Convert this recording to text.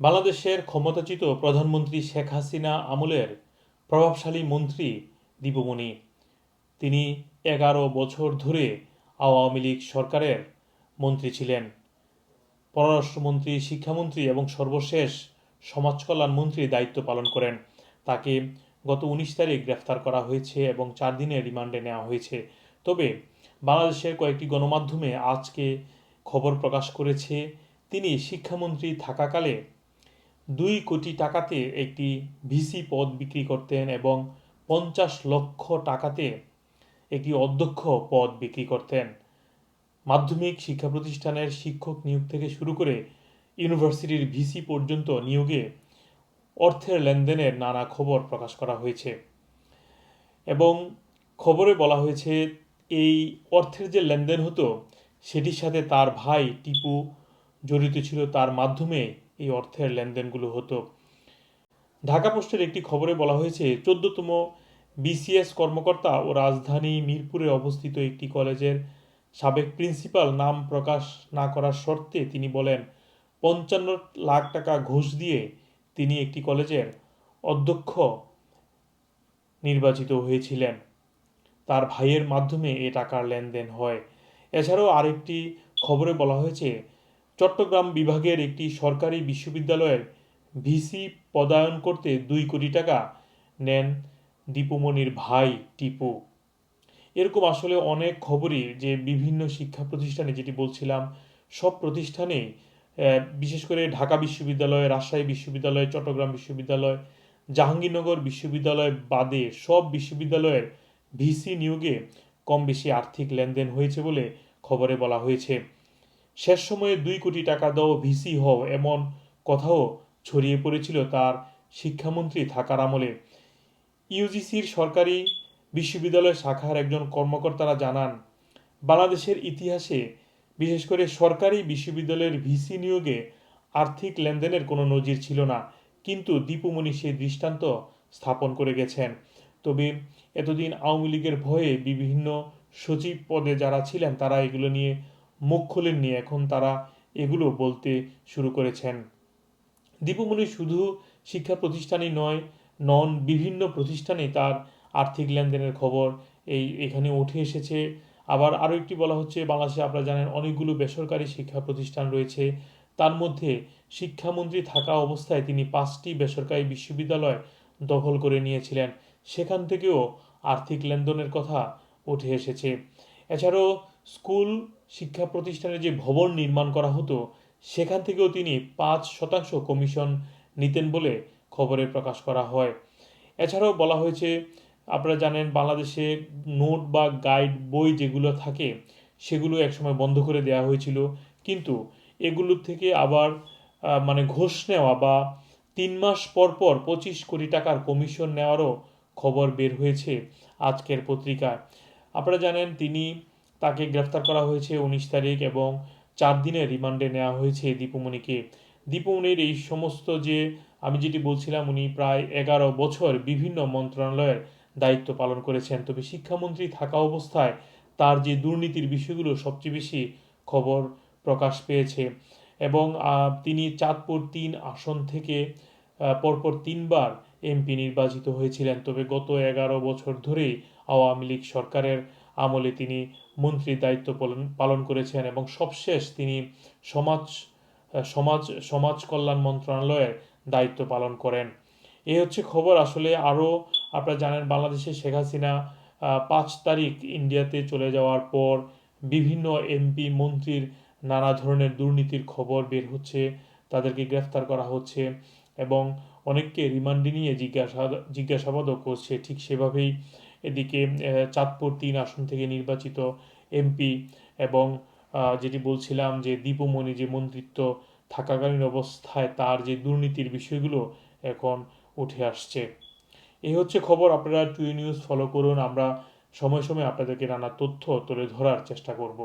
বাংলাদেশের ক্ষমতাচ্যুত প্রধানমন্ত্রী শেখ হাসিনা আমলের প্রভাবশালী মন্ত্রী দীপমণি। তিনি এগারো বছর ধরে আওয়ামী লীগ সরকারের মন্ত্রী ছিলেন। পররাষ্ট্রমন্ত্রী, শিক্ষামন্ত্রী এবং সর্বশেষ সমাজ কল্যাণ মন্ত্রী দায়িত্ব পালন করেন। তাকে গত উনিশ তারিখ গ্রেফতার করা হয়েছে এবং চার দিনের রিমান্ডে নেওয়া হয়েছে। তবে বাংলাদেশের কয়েকটি গণমাধ্যমে আজকে খবর প্রকাশ করেছে, তিনি শিক্ষামন্ত্রী থাকাকালে দুই কোটি টাকাতে একটি ভিসি পদ বিক্রি করতেন এবং পঞ্চাশ লক্ষ টাকাতে একটি অধ্যক্ষ পদ বিক্রি করতেন। মাধ্যমিক শিক্ষা প্রতিষ্ঠানের শিক্ষক নিয়োগ থেকে শুরু করে ইউনিভার্সিটির ভিসি পর্যন্ত নিয়োগে অর্থের লেনদেনের নানা খবর প্রকাশ করা হয়েছে এবং খবরে বলা হয়েছে, এই অর্থের যে লেনদেন হতো, সেটির সাথে তার ভাই টিপু জড়িত ছিল। তার মাধ্যমে এই অর্থের লেনদেনগুলো হতো। ঢাকা পোস্টের একটি খবরে বলা হয়েছে, চোদ্দতম বিসিএস কর্মকর্তা ও রাজধানী মিরপুরে অবস্থিত একটি কলেজের সাবেক প্রিন্সিপাল নাম প্রকাশ না করার শর্তে তিনি বলেন, পঞ্চান্ন লাখ টাকা ঘুষ দিয়ে তিনি একটি কলেজের অধ্যক্ষ নির্বাচিত হয়েছিলেন। তার ভাইয়ের মাধ্যমে এ টাকার লেনদেন হয়। এছাড়াও আরেকটি খবরে বলা হয়েছে চট্টগ্রাম বিভাগের একটি সরকারি বিশ্ববিদ্যালয়ের ভিসি পদায়ন করতে দুই কোটি টাকা নেন দীপুমণির ভাই টিপু। এরকম আসলে অনেক খবরই যে বিভিন্ন শিক্ষা প্রতিষ্ঠানে যেটি বলছিলাম, সব প্রতিষ্ঠানে বিশেষ করে ঢাকা বিশ্ববিদ্যালয়, রাজশাহী বিশ্ববিদ্যালয়, চট্টগ্রাম বিশ্ববিদ্যালয়, জাহাঙ্গীরনগর বিশ্ববিদ্যালয় বাদে সব বিশ্ববিদ্যালয়ের ভিসি নিয়োগে কম বেশি আর্থিক লেনদেন হয়েছে বলে খবরে বলা হয়েছে। শেষ সময়ে দুই কোটি টাকা দাও, ভিসি হও এমন কথাও ছড়িয়ে পড়েছিল তার শিক্ষামন্ত্রী থাকার আমলে। ইউজিসির সরকারি বিশ্ববিদ্যালয় শাখার একজন কর্মকর্তারা জানান, বাংলাদেশের ইতিহাসে বিশেষ করে সরকারি বিশ্ববিদ্যালয়ের ভিসি নিয়োগে আর্থিক লেনদেনের কোনো নজির ছিল না, কিন্তু দীপুমণি সেই দৃষ্টান্ত স্থাপন করে গেছেন। তবে এতদিন আওয়ামী লীগের ভয়ে বিভিন্ন সচিব পদে যারা ছিলেন তারা এগুলো নিয়ে মুখ খোলেননি এখন তারা এগুলো বলতে শুরু করেছেন। দীপুমণি শুধু শিক্ষা প্রতিষ্ঠানই নয়, নন বিভিন্ন প্রতিষ্ঠানে তার আর্থিক লেনদেনের খবর এই এখানে উঠে এসেছে। আবার আরও একটি বলা হচ্ছে, বাংলাদেশে আপনারা জানেন অনেকগুলো বেসরকারি শিক্ষা প্রতিষ্ঠান রয়েছে। তার মধ্যে শিক্ষামন্ত্রী থাকা অবস্থায় তিনি পাঁচটি বেসরকারি বিশ্ববিদ্যালয় দখল করে নিয়েছিলেন। সেখান থেকেও আর্থিক লেনদেনের কথা উঠে এসেছে। এছাড়াও স্কুল শিক্ষা প্রতিষ্ঠানে যে ভবন নির্মাণ করা হতো, সেখান থেকেও তিনি পাঁচ শতাংশ কমিশন নিতেন বলে খবরে প্রকাশ করা হয়। এছাড়াও বলা হয়েছে, আপনারা জানেন বাংলাদেশে নোট বা গাইড বই যেগুলো থাকে, সেগুলো একসময় বন্ধ করে দেওয়া হয়েছিল। কিন্তু এগুলোর থেকে আবার মানে ঘোষ নেওয়া বা তিন মাস পর পর পঁচিশ কোটি টাকার কমিশন নেওয়ারও খবর বের হয়েছে আজকের পত্রিকায়। আপনারা জানেন, তিনি তাকে গ্রেফতার করা হয়েছে উনিশ তারিখ এবং চার দিনের রিমান্ডে নেওয়া হয়েছে দীপুমণিকে দীপুমণির এই সমস্ত যে আমি যেটি বলছিলাম, উনি প্রায় এগারো বছর বিভিন্ন মন্ত্রণালয়ের দায়িত্ব পালন করেছেন। তবে শিক্ষামন্ত্রী থাকা অবস্থায় তার যে দুর্নীতির বিষয়গুলো সবচেয়ে বেশি খবর প্রকাশ পেয়েছে এবং তিনি চাঁদপুর তিন আসন থেকে পরপর তিনবার এমপি নির্বাচিত হয়েছিলেন। তবে গত এগারো বছর ধরেই আওয়ামী লীগ সরকারের আমলে তিনি মন্ত্রীর দায়িত্ব পালন করেছেন এবং সবশেষ তিনি সমাজ সমাজ সমাজ কল্যাণ মন্ত্রণালয়ের দায়িত্ব পালন করেন। এই হচ্ছে খবর। আসলে আরও আপনারা জানেন, বাংলাদেশে শেখ হাসিনা পাঁচ তারিখ ইন্ডিয়াতে চলে যাওয়ার পর বিভিন্ন এমপি, মন্ত্রীর নানা ধরনের দুর্নীতির খবর বের হচ্ছে, তাদেরকে গ্রেফতার করা হচ্ছে এবং অনেককে রিমান্ডে নিয়ে জিজ্ঞাসা, জিজ্ঞাসাবাদও করছে। ঠিক সেভাবেই এদিকে চাঁদপুর তিন আসন থেকে নির্বাচিত এমপি এবং যেটি বলছিলাম যে দীপমণি যে মন্ত্রিত্ব থাকাকালীন অবস্থায় তার যে দুর্নীতির বিষয়গুলো এখন উঠে আসছে। এই হচ্ছে খবর, আপনারা টুই নিউজ ফলো করুন, আমরা সময় সময় আপনাদেরকে নানা তথ্য তুলে ধরার চেষ্টা করব।